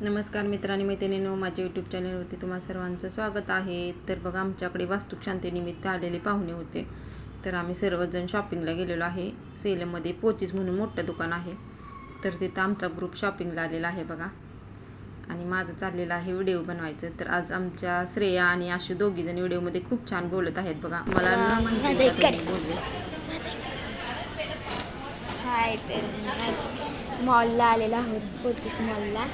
नमस्कार मित्रांनी मैत्रिणींनो माझ्या यूट्यूब चॅनलवरती तुम्हा सर्वांचं स्वागत आहे. तर बघा आमच्याकडे वास्तुशांतीनिमित्त आलेले पाहुणे होते. तर आम्ही सर्वजण शॉपिंगला गेलेलो आहे. सेलममध्ये पोचीज म्हणून मोठं दुकान आहे. तर तिथं आमचा ग्रुप शॉपिंगला आलेला आहे बघा. आणि माझं चाललेलं आहे व्हिडिओ बनवायचं. तर आज आमच्या श्रेया आणि आशू दोघीजण व्हिडिओमध्ये खूप छान बोलत आहेत बघा. मला न माहिती मॉलला आलेलो आहोत पोतीस मॉलला.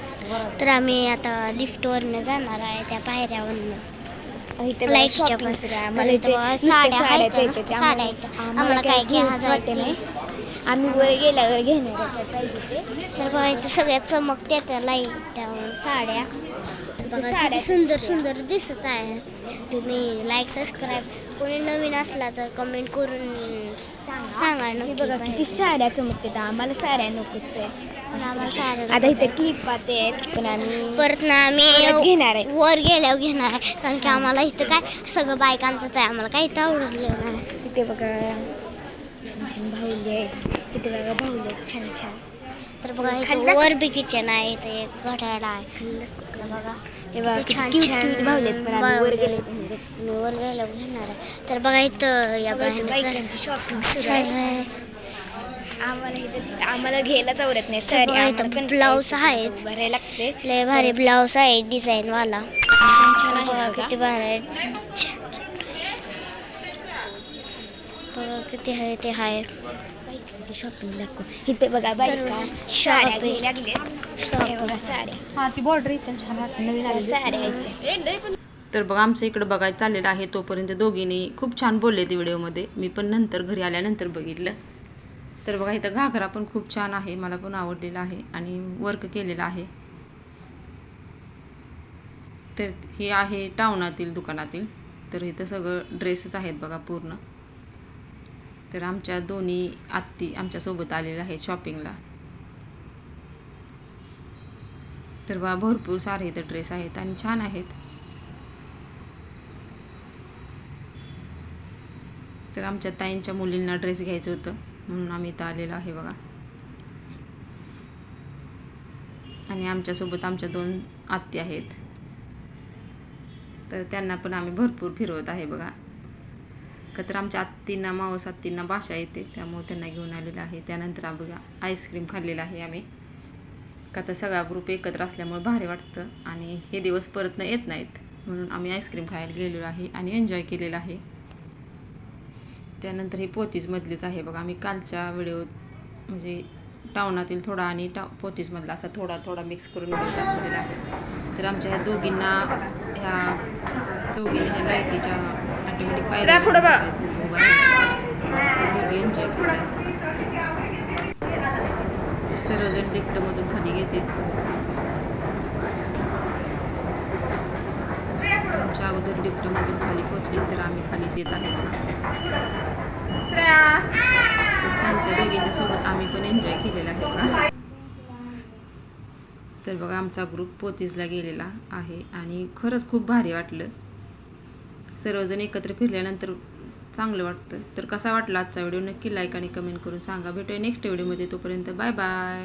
तर आम्ही आता लिफ्टवरनं जाणार आहे त्या पायऱ्यावरनं. लाईटच्या साड्या. आम्हाला काय आम्ही वर गेल्यावर घेणार तर बघा इथं सगळ्या चमकत्या त्या लाइट साड्या. साड्या सुंदर सुंदर दिसत आहे. तुम्ही लाईक सबस्क्राईब कोणी नवीन असला तर कमेंट करून सांगा. नक्की. बघा. किती साड्या चमकते तर आम्हाला साड्या नकोच आहे पण आम्हाला साड्या आता इथे. क्लिप पाते आहेत पण आम्ही परत ना आम्ही घेणार आहे. वर गेल्यावर घेणार आहे. कारण की आम्हाला इथं काय सगळं बायकांचंच आहे. आम्हाला काही आवडलं नाही इथे बघा छान छान भाऊली आहेत. इथे बघा भाऊली आहेत. छान छान. तर बघा इथं? वर बी किचन आहे. इथे एक घड्याळ आहे. बघा. किती पण आम्ही वर गेले मी वर गेल्यावर घेणार आहे तर बघा इथं या शॉपिंग सुरू बाहेर आहे आम्हाला इथे आम्हाला घ्यायलाच आवडत नाही. सर इथं ब्लाऊज आहेत. भरायला लागते. लय भारी ब्लाऊज आहे डिझाईन वाला. छान छान आहे बघा बघा. किती भारी आहे बघा किती आहे ते आहे. शॉपिंग दाखव. इथे बघा बायका shopping. साड्या घ्यायला लागल्या बघा साड्या. हा ती बॉर्डर इथं छान वाटते. नवीन आलेली साड्या आहेत. तर बघा आमचं इकडं बघायचं चाललेलं आहे. तोपर्यंत दोघींनी खूप छान बोलले ते व्हिडिओमध्ये. मी पण नंतर घरी आल्यानंतर बघितलं. तर बघा इथं घागरा पण खूप छान आहे. मला पण आवडलेला आहे आणि वर्क केलेला आहे. तर हे आहे टाउनातील दुकानातील. तर इथं सगळं ड्रेसेस आहेत बघा पूर्ण. तर आमच्या दोन्ही आत्ती आमच्यासोबत आलेल्या आहेत शॉपिंगला तर बा भरपूर सारे इथं ड्रेस आहेत आणि छान आहेत. तर आमच्या ताईंच्या मुलींना ड्रेस घ्यायचं होतं म्हणून आम्ही इथं आलेलो आहे बघा. आणि आमच्यासोबत आमच्या दोन आत्ती आहेत. तर त्यांना पण आम्ही भरपूर फिरवत आहे बघा. का तर आमच्या आत्तींना मावस आत्तींना भाषा येते त्यामुळे त्यांना घेऊन आलेलं आहे. त्यानंतर आम्ही बघा आईस्क्रीम खाल्लेलं आहे आम्ही. का तर सगळा ग्रुप एकत्र असल्यामुळे भारी वाटतं आणि हे दिवस परत न येत नाहीत. म्हणून आम्ही आईस्क्रीम खायला गेलेलो आहे आणि एन्जॉय केलेला आहे. त्यानंतर हे पोतीजमधलीच आहे बघा. आम्ही कालच्या व्हिडिओ म्हणजे टाउनातील थोडा आणि टा पोतीजमधला असा थोडा थोडा मिक्स करून दाखवलेला आहे. तर आमच्या ह्या दोघींना ह्या दोघींना ह्या लायकीच्या ऑटोमॅटिक पायऱ्या दोघी एन्जॉय सर्वजण लिफ्टमधून खाली घेते आमच्या अगोदर लिफ्टमधून खाली पोचले तर आम्ही खालीच येत आहे तर त्यांच्या दोघींच्या सोबत आम्ही पण एन्जॉय केलेला आहे बघा तर बघा आमचा ग्रुप पोतीसला गेलेला आहे आणि खरंच खूप भारी वाटलं. सर्वजण एकत्र फिरल्यानंतर चांगलं वाटतं. तर कसा वाटला आजचा व्हिडिओ? नक्की लाईक आणि कमेंट करून सांगा. भेटूया नेक्स्ट व्हिडिओमध्ये तोपर्यंत बाय बाय